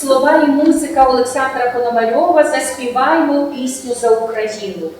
Слова і музика Олександра Пономарьова заспіваємо пісню за Україну.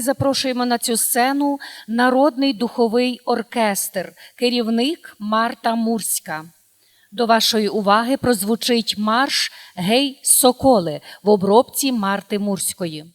запрошуємо на цю сцену народний духовий оркестр, керівник Марта Мурська. До вашої уваги прозвучить марш Гей Соколи в обробці Марти Мурської.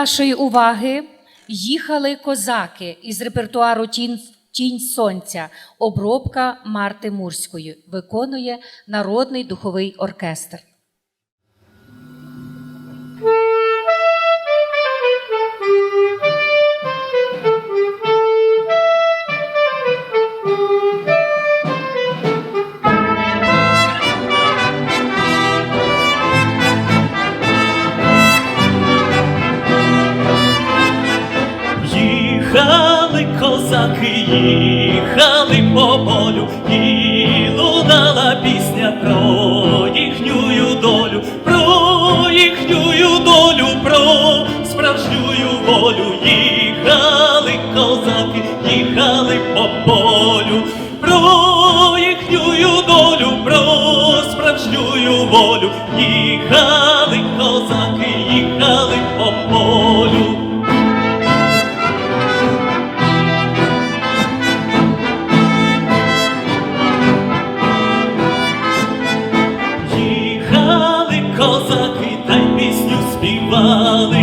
Вашої уваги їхали козаки із репертуару Тінь, Тінь Сонця. Обробка Марти Мурської виконує народний духовий оркестр. Їхали по полю, і лунала пісня про їхню долю, про їхню долю, про справжню волю. Їхали козаки, їхали по полю, про їхню долю, про справжню волю. love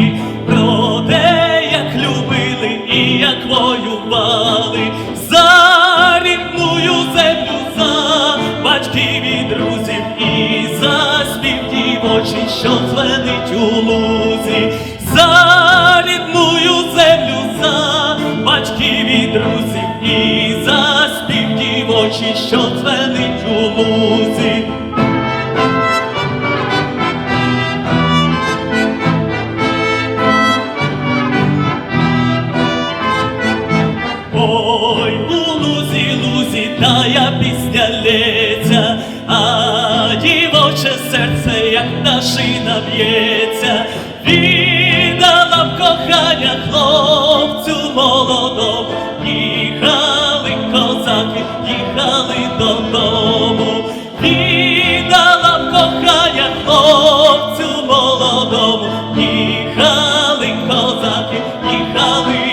дівоче серце, як пташина б'ється, віддала в кохання хлопцю молодому, їхали козаки, їхали додому, віддала в кохання хлопцю молодому, їхали козаки, їхали.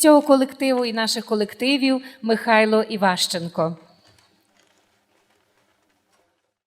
Цього колективу і наших колективів Михайло Іващенко.